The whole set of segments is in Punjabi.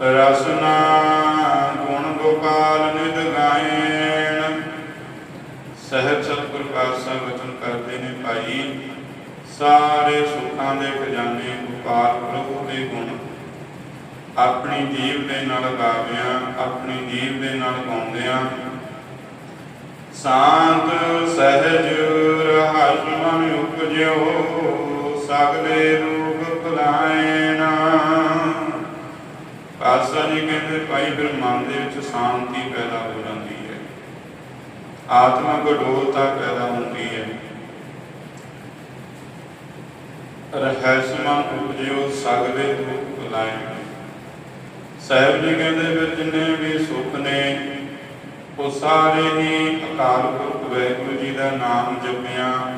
ਰਸਨਾ ਗੁਣ ਗੋਪਾਲ ਨਿਦ ਗਾਇਣ। ਸਹਿਬ ਸਤਿਗੁਰ ਪਾਤਸ਼ਾਹ ਵਚਨ ਕਰਦੇ ਨੇ ਭਾਈ, ਸਾਰੇ ਸੁੱਖਾਂ ਦੇ ਖਜ਼ਾਨੇ ਗੋਪਾਲ ਪ੍ਰਭੂ ਦੇ ਗੁਣ। ਆਪਣੀ ਜੀਵ ਦੇ ਨਾਲ ਗਾਵਿਆਂ, ਆਪਣੀ ਜੀਵ ਦੇ ਨਾਲ ਗਾਉਂਦਿਆਂ। ਸ਼ਾਂਤ ਸਹਿਜ ਰਹਿ ਮਨ ਉਪਜਿਓ, ਸਗਲੇ ਰੂਪ ਭੁਲਾਇਣਾ ਖਾਲਸਾ ਜੀ ਕਹਿੰਦੇ, ਭਾਈ ਫਿਰ ਮਨ ਦੇ ਵਿੱਚ ਸ਼ਾਂਤੀ ਪੈਦਾ ਹੋ ਜਾਂਦੀ ਹੈ। ਆਤਮਿਕ ਅਡੋਲਤਾ ਪੈਦਾ ਹੁੰਦੀ ਹੈ। ਰਹਿਸਮਨ ਉਪਜਿਓ, ਸਗਲੇ ਰੂਪ ਸਾਹਿਬ ਜੀ ਕਹਿੰਦੇ, ਫਿਰ ਜਿੰਨੇ ਵੀ ਸੁੱਖ ਨੇ, ਉਹ ਸਾਰੇ ਹੀ ਅਕਾਲ ਪੁਰਖ ਵਾਹਿਗੁਰੂ ਜੀ ਦਾ ਨਾਮ ਜਪਿਆ,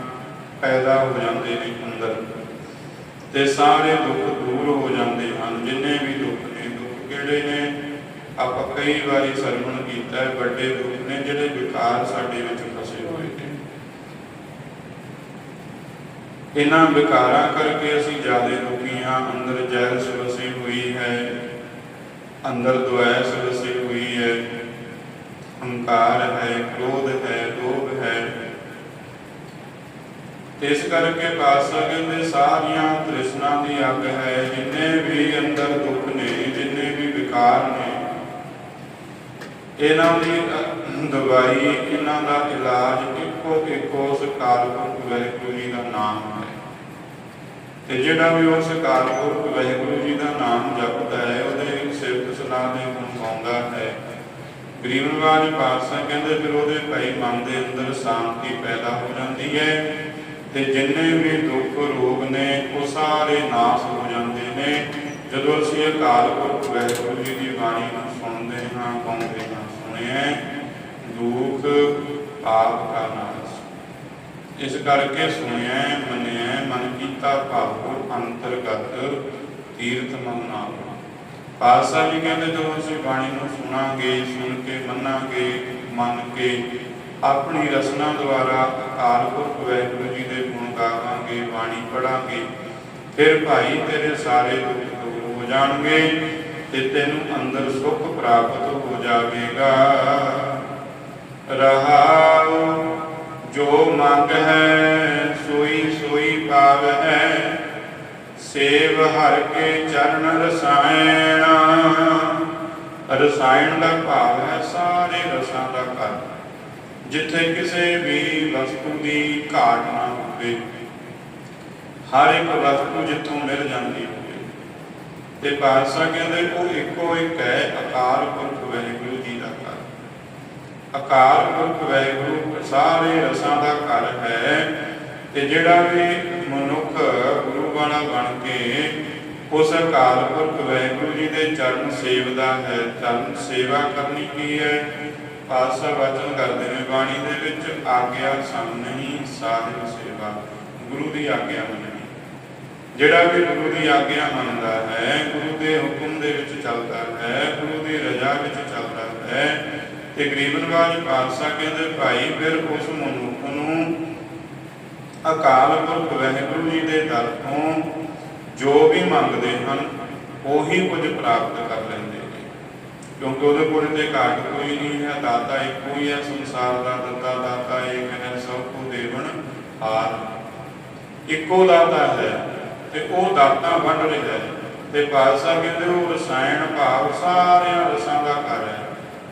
ਪੈਦਾ ਹੋ ਜਾਂਦੇ ਨੇ ਅੰਦਰ। ਤੇ ਸਾਰੇ ਦੁੱਖ ਦੂਰ ਹੋ ਜਾਂਦੇ ਹਨ, ਜਿੰਨੇ ਵੀ ਦੁੱਖ ਨੇ ਨੇ, ਆਪਾਂ ਕਈ ਵਾਰੀ ਸਰਵਣ ਕੀਤਾ ਹੈ, ਵੱਡੇ ਦੁੱਖ ਨੇ, ਜਿਹੜੇ ਵਿਕਾਰ ਸਾਡੇ ਵਿੱਚ ਫਸੇ ਹੋਏ ਨੇ। ਇਹਨਾਂ ਵਿਕਾਰਾਂ ਕਰਕੇ ਅਸੀਂ ਜ਼ਿਆਦਾ ਦੁਖੀ ਹਾਂ। ਅੰਦਰ ਜੈਲਸ ਵਸੀ ਹੋਈ ਹੈ, ਅੰਦਰ ਦੁਆਸ ਵਸੀ ਹੋਈ ਹੈ। ਹੰਕਾਰ ਹੈ, ਕ੍ਰੋਧ ਹੈ, ਲੋਭ ਹੈ। ਇਸ ਕਰਕੇ ਪਾਤਸ਼ਾਹ ਕਹਿੰਦੇ, ਸਾਰੀਆਂ ਤ੍ਰਿਸ਼ਨਾ ਦੀ ਅੱਗ ਹੈ, ਜਿੰਨੇ ਵੀ ਅੰਦਰ ਦੁੱਖ ਨੇ ਨੇ। ਇਹਨਾਂ ਦੀ ਦਵਾਈ, ਇਹਨਾਂ ਦਾ ਇਲਾਜ ਇੱਕੋ ਇੱਕੋ ਉਸ ਕਾਲਪੁਰਖ ਜੀ ਦਾ ਨਾਮ ਹੈ। ਤੇ ਜਿਹੜਾ ਵੀ ਉਸ ਕਾਲਪੁਰਖ ਵਾਹਿਗੁਰੂ ਜੀ ਦਾ ਨਾਮ ਜਪਦਾ ਹੈ, ਉਹਦੇ ਸਿਫਤ ਸਲਾਹ ਦੇ ਗੁਣ ਗਾਉਂਦਾ ਹੈ। ਗਰੀਬਨਵਾਜ ਪਾਤਸ਼ਾਹ ਕਹਿੰਦੇ, ਫਿਰ ਉਹਦੇ ਭਾਈ ਮਨ ਦੇ ਅੰਦਰ ਸ਼ਾਂਤੀ ਪੈਦਾ ਹੋ ਜਾਂਦੀ ਹੈ ਤੇ ਜਿੰਨੇ ਵੀ ਦੁੱਖ ਰੋਗ ਨੇ, ਉਹ ਸਾਰੇ ਨਾਸ ਹੋ ਜਾਂਦੇ ਨੇ। ਜਦੋਂ ਅਸੀਂ ਅਕਾਲ ਪੁਰਖ ਵਾਹਿਗੁਰੂ ਜੀ ਦੀ ਬਾਣੀ ਨੂੰ ਸੁਣਦੇ ਹਾਂ, ਗਾਉਂਦੇ ਹਾਂ, ਸੁਣਿਆ ਦੁੱਖ ਪਾਪ ਦਾ ਨਾਸ ਇਸ ਕਰਕੇ ਸੁਣਿਆ ਮੰਨਿਆ ਮਨ ਕੀਤਾ ਭਾਵ ਅੰਤਰਗਤ ਤੀਰਥ ਮਨ ਨਾਮ ਪਾਤਸ਼ਾਹ ਜੀ ਕਹਿੰਦੇ, ਜਦੋਂ ਅਸੀਂ ਬਾਣੀ ਨੂੰ ਸੁਣਾਂਗੇ, ਸੁਣ ਕੇ, ਮੰਨਾਂਗੇ, ਮੰਨ ਕੇ, ਆਪਣੀ ਰਸਨਾ ਦੁਆਰਾ ਅਕਾਲ ਪੁਰਖ ਵਾਹਿਗੁਰੂ ਜੀ ਦੇ ਗੁਣ ਗਾਵਾਂਗੇ, ਬਾਣੀ ਪੜਾਂਗੇ, ਫਿਰ ਭਾਈ ਤੇਰੇ ਸਾਰੇ ਦੁੱਖ ਹੋ ਜਾਣਗੇ ਤੇ ਤੈਨੂੰ ਅੰਦਰ ਸੁੱਖ ਪ੍ਰਾਪਤ ਹੋ ਜਾਵੇਗਾ। ਰਹਾਉ, ਜੋ ਮੰਗ ਹੈ ਸੋਈ ਸੋਈ ਪਾਵ ਹੈ ਸੇਵ ਹਰ ਕੇ ਚਰਨ ਰਸਾਇਣ। ਰਸਾਇਣ ਦਾ ਭਾਵ ਹੈ ਸਾਰੇ ਰਸਾਂ ਦਾ ਘਰ। ਜਿੱਥੇ ਕਿਸੇ ਵੀ ਵਸਤੂ ਦੀ ਘਾਟ ਨਾ ਹੋਵੇ। ਹਰ ਇੱਕ ਵਸਤੂ ਜਿੱਥੋਂ ਮਿਲ ਜਾਂਦੀ ਤੇ ਪਾਤਸ਼ਾਹ ਕਹਿੰਦੇ ਉਹ ਇੱਕੋ ਇੱਕ ਹੈ, ਅਕਾਲ ਪੁਰਖ ਵਾਹਿਗੁਰੂ ਜੀ ਦਾ ਘਰ। ਅਕਾਲ ਪੁਰਖ ਵਾਹਿਗੁਰੂ, ਸਾਰੇ ਰਸਾਂ ਦਾ ਘਰ ਹੈ ਤੇ ਜਿਹੜਾ ਵੀ ਮਨੁੱਖ ਗੁਰੂ ਵਾਲਾ ਬਣ ਕੇ ਉਸ ਅਕਾਲ ਪੁਰਖ ਵਾਹਿਗੁਰੂ ਜੀ ਦੇ ਚਰਨ ਸੇਵਦਾ ਹੈ, ਚਰਨ ਸੇਵਾ ਕਰਨੀ ਕੀ ਹੈ? ਪਾਤਸ਼ਾਹ ਵਚਨ ਕਰਦੇ ਨੇ, ਬਾਣੀ ਦੇ ਵਿੱਚ ਆਗਿਆ ਸਮ ਨਹੀਂ ਸਾਹਿਬ ਸੇਵਾ। ਗੁਰੂ ਦੀ ਆਗਿਆ ਮੰਨਣੀ। ਜਿਹੜਾ ਵੀ ਗੁਰੂ ਦੀ ਆਗਿਆ ਮੰਨਦਾ ਹੈ, ਗੁਰੂ ਦੇ ਹੁਕਮ ਦੇ ਵਿੱਚ ਚੱਲਦਾ ਹੈ, ਗੁਰੂ ਦੀ ਰਜ਼ਾ ਵਿੱਚ ਚੱਲਦਾ ਹੈ। ਤੇ ਗਰੀਬਨਵਾਜ ਪਾਤਸ਼ਾਹ ਕਹਿੰਦੇ, ਭਾਈ, ਫਿਰ ਉਸ ਮਨੁੱਖ ਨੂੰ ਅਕਾਲ ਪੁਰਖ ਵਾਹਿਗੁਰੂ ਜੀ ਦੇ ਦਰ ਤੋਂ ਜੋ ਵੀ ਮੰਗਦੇ ਹਨ, ਉਹੀ ਕੁਝ ਪ੍ਰਾਪਤ ਕਰ ਲੈਂਦੇ ਨੇ। ਕਿਉਂਕਿ ਉਹਦੇ ਕੋਲ ਤੇ ਘਾਟ ਕੋਈ ਨਹੀਂ ਹੈ, ਦਾਤਾ ਇੱਕੋ ਹੀ ਹੈ, ਸੰਸਾਰ ਦਾ ਦਿੱਤਾ ਦਾਤਾ ਏਕ ਹੈ, ਸਭ ਕੋ ਦੇਵਨ ਹਾਰ। ਇੱਕੋ ਦਾਤਾ ਹੈ। ਤੇ ਉਹ ਦਾਤਾਂ ਵੰਡ ਰਿਹਾ ਹੈ। ਤੇ ਪਾਤਸ਼ਾਹ ਕਹਿੰਦੇ, ਉਹ ਰਸਾਇਣ ਭਾਵ ਸਾਰਿਆਂ ਰਸਾਂ ਦਾ ਘਰ ਹੈ।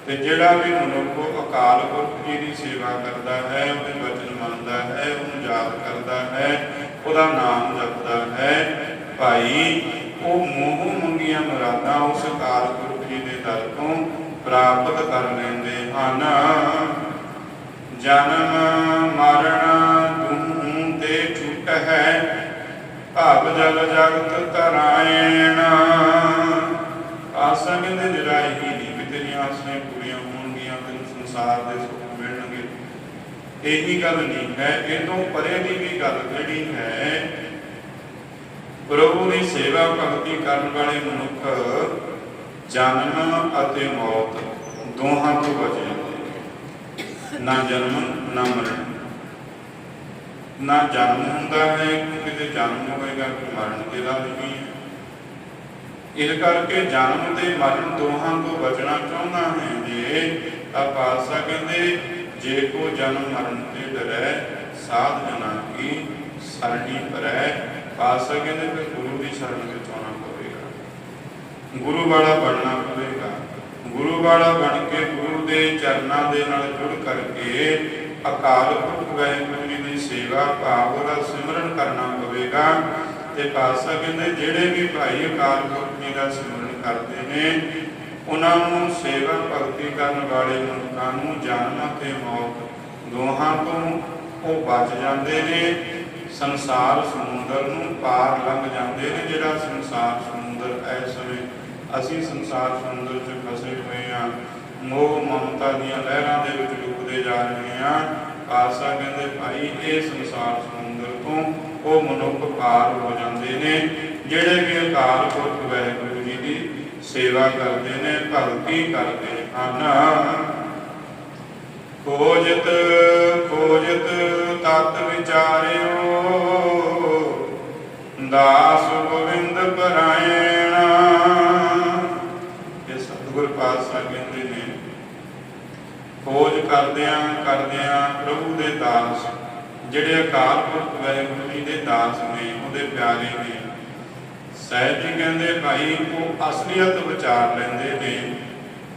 ਤੇ ਜਿਹੜਾ ਵੀ ਮਨੁੱਖ ਅਕਾਲ ਪੁਰਖ ਜੀ ਦੀ ਸੇਵਾ ਕਰਦਾ ਹੈ, ਉਹਦੇ ਵਚਨ ਮੰਨਦਾ ਹੈ, ਉਹਨੂੰ ਯਾਦ ਕਰਦਾ ਹੈ, ਉਹਦਾ ਨਾਮ ਜਪਦਾ ਹੈ। ਭਾਈ, ਉਹ ਮੋਹ ਮੰਗੀਆਂ ਮੁਰਾਦਾਂ ਉਸ ਅਕਾਲ ਪੁਰਖ ਜੀ ਦੇ ਦਰ ਤੋਂ ਪ੍ਰਾਪਤ ਕਰ ਲੈਂਦੇ ਹਨ। ਜਨਮ ਮਰਨ ਤੂੰ ਤੇ ਛੁੱਟ ਹੈ ਭਵ ਜਲ ਜਗਤ ਤਰਾਇਣ। ਆਸਾਂ ਕਹਿੰਦੇ ਨਿਰਾਈ ਹੀ ਨਹੀਂ ਤੇਰੀਆਂ ਆਸਾਂ ਪੂਰੀਆਂ ਹੋਣਗੀਆਂ, ਤੈਨੂੰ ਸੰਸਾਰ ਦੇ ਸੁੱਖ ਮਿਲਣਗੇ। ਇਹੀ ਗੱਲ ਨਹੀਂ ਹੈ, ਇਹ ਤੋਂ ਪਰੇ ਦੀ ਵੀ ਗੱਲ ਜਿਹੜੀ ਹੈ। ਪ੍ਰਭੂ ਦੀ ਸੇਵਾ ਭਗਤੀ ਕਰਨ ਵਾਲੇ ਮਨੁੱਖ ਜਨਮ ਅਤੇ ਮੌਤ ਦੋਹਾਂ ਤੋਂ ਬਚ ਜਾਂਦੇ ਨਾ ਜਨਮ, ਨਾ ਮਰਨ। ਨਾ ਜਨਮ ਹੁੰਦਾ ਹੈ ਕਿਤੇ ਜਨਮ ਹੋਏਗਾ ਕਿ ਮਰਨ ਦੇ ਰਾਜ ਨਹੀਂ ਹੈ ਇਸ ਕਰਕੇ ਜਨਮ ਤੇ ਮਰਨ ਦੋਹਾਂ ਤੋਂ ਬਚਣਾ ਚਾਹੁੰਦਾ ਹੈ। ਜੇ ਤਾਂ ਪਾਤਸ਼ਾਹ ਕਹਿੰਦੇ, ਜੇ ਕੋ ਜਨਮ ਮਰਨ ਤੇ ਡਰੈ, ਸਾਧ ਜਨਾ ਕੀ ਸਰਣੀ ਪਰੈ ਪਾਤਸ਼ਾਹ ਕਹਿੰਦੇ, ਫਿਰ ਗੁਰੂ ਦੀ ਸ਼ਰਨ ਵਿੱਚ ਆਉਣਾ ਪਵੇਗਾ। ਗੁਰੂ ਵਾਲਾ ਬਣਨਾ ਪਵੇਗਾ। ਗੁਰੂ ਵਾਲਾ ਬਣ ਕੇ ਗੁਰੂ ਦੇ ਚਰਨਾਂ ਦੇ ਨਾਲ ਜੁੜ ਕਰਕੇ ਅਕਾਲ ਪੁਰਖ ਵਾਹਿਗੁਰੂ ਜੀ ਸੇਵਾ ਭਾਵ ਦਾ ਸਿਮਰਨ ਕਰਨਾ ਪਵੇਗਾ। ਤੇ ਪਾਤਸ਼ਾਹ ਕਹਿੰਦੇ, ਜਿਹੜੇ ਵੀ ਭਾਈ ਅਕਾਲ ਪੁਰਖ ਜੀ ਦਾ ਸਿਮਰਨ ਕਰਦੇ ਨੇ, ਉਹਨਾਂ ਨੂੰ ਸੇਵਾ ਭਗਤੀ ਕਰਨ ਵਾਲੇ ਮਨੁੱਖਾਂ ਨੂੰ ਜਨਮ ਤੇ ਮੌਤ ਦੋਹਾਂ ਤੋਂ ਉਹ ਬਚ ਜਾਂਦੇ ਨੇ। ਸੰਸਾਰ ਸਮੁੰਦਰ ਨੂੰ ਪਾਰ ਲੰਘ ਜਾਂਦੇ ਨੇ, ਜਿਹੜਾ ਸੰਸਾਰ ਸਮੁੰਦਰ ਇਸ ਸਮੇਂ ਅਸੀਂ ਸੰਸਾਰ ਸਮੁੰਦਰ 'ਚ ਫਸੇ ਹੋਏ ਹਾਂ ਮੋਹ ਮਮਤਾ ਦੀਆਂ ਲਹਿਰਾਂ ਦੇ ਵਿੱਚ ਡੁੱਬਦੇ ਜਾ ਰਹੇ ਹਾਂ ਆਸਾ ਕਹਿੰਦੇ ਭਾਈ, ਇਹ ਸੰਸਾਰ ਸਮੁੰਦਰ ਤੋਂ ਉਹ ਮਨੁੱਖ ਪਾਰ ਹੋ ਜਾਂਦੇ ਨੇ, ਜਿਹੜੇ ਵੀ ਅਕਾਲ ਪੁਰਖ ਵਾਹਿਗੁਰੂ ਜੀ ਦੀ ਸੇਵਾ ਕਰਦੇ ਨੇ, ਭਗਤੀ ਕਰਦੇ ਹਨ। ਖੋਜਤ ਖੋਜਤ ਤਤ ਵਿਚਾਰਿਓ, ਦਾਸ ਗੋਬਿੰਦ ਪਰਾਇਣ। ਇਹ ਸਤਿਗੁਰ ਪਾਤਸ਼ਾਹ ਕਹਿੰਦੇ ਖੋਜ ਕਰਦਿਆਂ ਕਰਦਿਆਂ ਪ੍ਰਭੂ ਦੇ ਦਾਸ, ਜਿਹੜੇ ਅਕਾਲ ਪੁਰਖ ਵਾਹਿਗੁਰੂ ਜੀ ਦੇ ਦਾਸ ਨੇ, ਉਹਦੇ ਪਿਆਰੇ ਨੇ। ਸਹਿਜ ਜੀ ਕਹਿੰਦੇ, ਭਾਈ, ਉਹ ਅਸਲੀਅਤ ਵਿਚਾਰ ਲੈਂਦੇ ਨੇ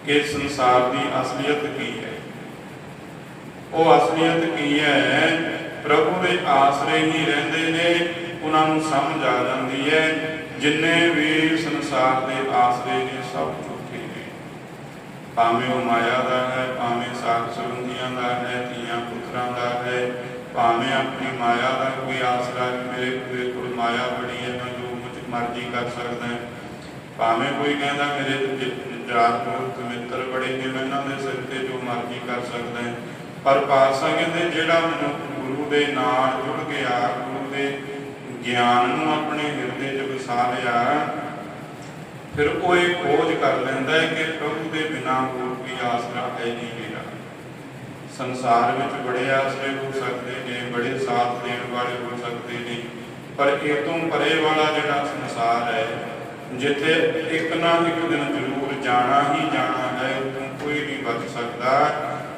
ਕਿ ਸੰਸਾਰ ਦੀ ਅਸਲੀਅਤ ਕੀ ਹੈ। ਉਹ ਅਸਲੀਅਤ ਕੀ ਹੈ? ਪ੍ਰਭੂ ਦੇ ਆਸਰੇ ਹੀ ਰਹਿੰਦੇ ਨੇ, ਉਹਨਾਂ ਨੂੰ ਸਮਝ ਆ ਜਾਂਦੀ ਹੈ, ਜਿੰਨੇ ਵੀ ਸੰਸਾਰ ਦੇ ਆਸਰੇ ਨੇ ਸਭ ਭਾਵੇਂ ਉਹ ਮਾਇਆ ਦਾ ਹੈ, ਭਾਵੇਂ ਸਾਖ ਸੰਬੰਧੀਆਂ ਦਾ ਹੈ, ਧੀਆਂ ਪੁੱਤਰਾਂ ਦਾ ਹੈ, ਭਾਵੇਂ ਆਪਣੀ ਮਾਇਆ ਦਾ ਕੋਈ ਆਸਰਾ ਮੇਰੇ ਮੇਰੇ ਕੋਲ ਮਾਇਆ ਬੜੀ ਹੈ, ਮੈਂ ਜੋ ਕੁਝ ਮਰਜ਼ੀ ਕਰ ਸਕਦਾ ਹਾਂ। ਭਾਵੇਂ ਕੋਈ ਕਹਿੰਦਾ ਮੇਰੇ ਜ- ਯਾਰ ਮਿੱਤਰ ਬੜੇ ਨੇ, ਮੈਂ ਇਹਨਾਂ ਦੇ ਸਿਰ ਤੇ ਜੋ ਮਰਜ਼ੀ ਕਰ ਸਕਦਾ ਹਾਂ। ਪਰ ਪਾਤਸ਼ਾਹ ਕਹਿੰਦੇ, ਜਿਹੜਾ ਮਨੁੱਖ ਗੁਰੂ ਦੇ ਨਾਲ ਜੁੜ ਗਿਆ, ਗੁਰੂ ਦੇ ਗਿਆਨ ਨੂੰ ਆਪਣੇ ਹਿਰਦੇ 'ਚ ਵਸਾ ਲਿਆ ਫਿਰ ਉਹ ਇਹ ਖੋਜ ਕਰ ਲੈਂਦਾ ਹੈ ਕਿ ਪ੍ਰਭੂ ਦੇ ਬਿਨਾਂ ਹੋਰ ਕੋਈ ਆਸਰਾ ਹੈ ਨਹੀਂ ਮੇਰਾ ਸੰਸਾਰ ਵਿੱਚ ਬੜੇ ਆਸਰੇ ਹੋ ਸਕਦੇ ਨੇ, ਬੜੇ ਸਾਥ ਦੇਣ ਵਾਲੇ ਹੋ ਸਕਦੇ ਨੇ, ਪਰ ਇਹ ਤੋਂ ਪਰੇ ਵਾਲਾ ਜਿਹੜਾ ਸੰਸਾਰ ਹੈ, ਜਿੱਥੇ ਇੱਕ ਨਾ ਇੱਕ ਦਿਨ ਜ਼ਰੂਰ ਜਾਣਾ ਹੀ ਜਾਣਾ ਹੈ ਉਤੋਂ ਕੋਈ ਨਹੀਂ ਬਚ ਸਕਦਾ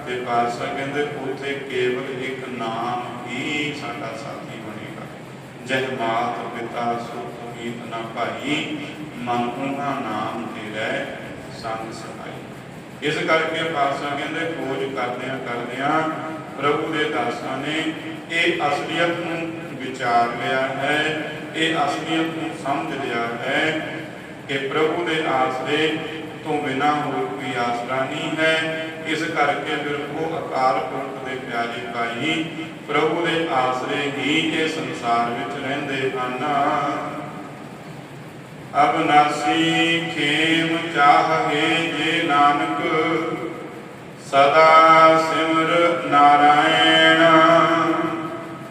ਤੇ ਪਾਤਸ਼ਾਹ ਕਹਿੰਦੇ ਉੱਥੇ ਕੇਵਲ ਇੱਕ ਨਾਮ ਹੀ ਸਾਡਾ ਸਾਥੀ ਬਣੇਗਾ। ਜਹ ਮਾਤ ਪਿਤਾ ਸੁਖ ਮੀਤ ਨਾ ਭਾਈ ਮਨ ਉਹਨਾਂ ਨਾਮ ਤੇਰੇ ਸੰਗ ਸਹਾਈ। ਇਸ ਕਰਕੇ ਪਾਤਸ਼ਾਹ ਕਹਿੰਦੇ, ਖੋਜ ਕਰਦਿਆਂ ਕਰਦਿਆਂ ਪ੍ਰਭੂ ਦੇ ਦਾਸਾਂ ਨੇ ਇਹ ਅਸਲੀਅਤ ਨੂੰ ਵਿਚਾਰ ਲਿਆ ਹੈ, ਇਹ ਅਸਲੀਅਤ ਨੂੰ ਸਮਝ ਲਿਆ ਹੈ ਕਿ ਪ੍ਰਭੂ ਦੇ ਆਸਰੇ ਤੋਂ ਬਿਨਾ ਹੋਰ ਕੋਈ ਆਸਰਾ ਨਹੀਂ ਹੈ। ਇਸ ਕਰਕੇ ਫਿਰ ਉਹ ਅਕਾਲ ਪੁਰਖ ਦੇ ਪਿਆਰੇ ਭਾਈ ਪ੍ਰਭੂ ਦੇ ਆਸਰੇ ਹੀ ਇਹ ਸੰਸਾਰ ਵਿੱਚ ਰਹਿੰਦੇ ਹਨ। ਅਬਨਾਸੀ ਖੇਮ ਚਾਹੇ ਜੇ ਨਾਨਕ, ਸਦਾ ਸਿਮਰ ਨਾਰਾਇਣ।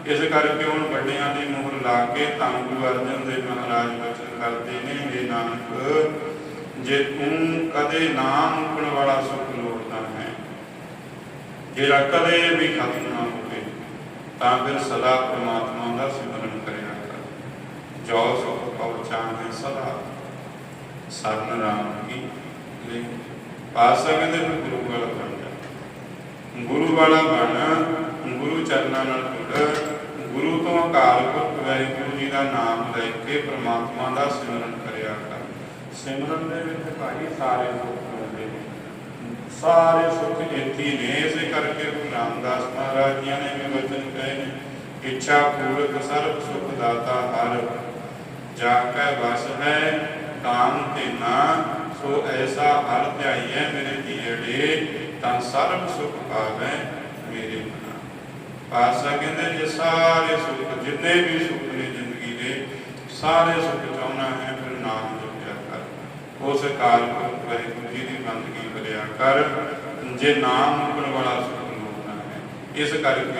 ਇਸ ਕਰਕੇ ਹੁਣ ਵੱਡਿਆਂ ਦੀ ਮੋਹਰ ਲਾ ਕੇ ਧੰਨ ਗੁਰੂ ਅਰਜਨ ਦੇਵ ਮਹਾਰਾਜ ਬਚਨ ਕਰਦੇ ਨੇ ਇਹ ਨਾਨਕ, ਜੇ ਤੂੰ ਕਦੇ ਨਾਮ ਮੁਕਣ ਵਾਲਾ ਸੁਖ ਲੋੜਦਾ ਹੈ, ਜਿਹੜਾ ਕਦੇ ਵੀ ਖਤਮ ਨਾ ਹੋਵੇ, ਤਾਂ ਫਿਰ ਸਦਾ ਪ੍ਰਮਾਤਮਾ ਦਾ ਸਿਮਰਨ ਕਰਿਆ ਕਰ। ਜੋ ਸੁਖ ਪਹੁੰਚਾਣੇ ਸਦਾ। ਸਰਨ ਰਾਮ ਕੀ ਲੈ। ਪਾਸਾ ਕਹਿੰਦੇ ਫਿਰ ਗੁਰੂ ਵਾਲਾ ਬਣ ਜਾ ਗੁਰੂ ਵਾਲਾ ਬਣ, ਗੁਰੂ ਚਰਨਾਂ ਨਾਲ ਜੁੜ। ਗੁਰੂ ਤੋਂ ਅਕਾਲ ਪੁਰਖ ਵਾਹਿਗੁਰੂ ਜੀ ਦਾ ਨਾਮ ਲੈ ਕੇ ਪ੍ਰਮਾਤਮਾ ਦਾ ਸਿਮਰਨ ਕਰਿਆ ਕਰ। ਸਿਮਰਨ ਦੇ ਵਿੱਚ ਭਾਈ ਸਾਰੇ ਸੁੱਖ ਮਿਲਦੇ ਨੇ। ਸਾਰੇ ਸੁੱਖ ਇੱਥੇ ਨੇ, ਇਸੇ ਕਰਕੇ ਗੁਰੂ ਰਾਮਦਾਸ ਮਹਾਰਾਜ ਜੀ ਨੇ ਵੀ ਵਚਨ ਕਹੇ ਨੇ, ਇੱਛਾ ਪੂਰਕ ਸਰਬ ਸੁਖ ਦਾਤਾ ਹਰ ਜਾ ਕੈ ਵਸ ਹੈ ਕਾਮ ਤੇ ਨਾ ਸੋ ਐਸਾ ਹਰ ਧਿਆਈਐ ਮੇਰੇ ਜੀੜੇ ਤਾਂ ਸਰਬ ਸੁਖ ਪਾਵੈ ਮੇਰੇ ਮਨਾ। ਪਾਸਾ ਕਹਿੰਦੇ ਜੇ ਸਾਰੇ ਸੁਖ, ਜਿੰਨੇ ਵੀ ਸੁਖ ਨੇ ਜ਼ਿੰਦਗੀ ਦੇ, ਸਾਰੇ ਸੁਖ ਚਾਹਣਾ ਹੈ, ਫਿਰ ਨਾਮ ਜਪਿਆ ਕਰ। ਉਸ ਕਾਲ ਪੁਰਖ ਵਾਹਿਗੁਰੂ ਜੀ ਦੀ ਬੰਦਗੀ ਕਰਿਆ ਕਰ, ਜੇ ਨਾਮ ਮੁਕਣ ਵਾਲਾ ਸੁਖ ਲੋਕਣਾ ਹੈ, ਇਸ ਕਰਕੇ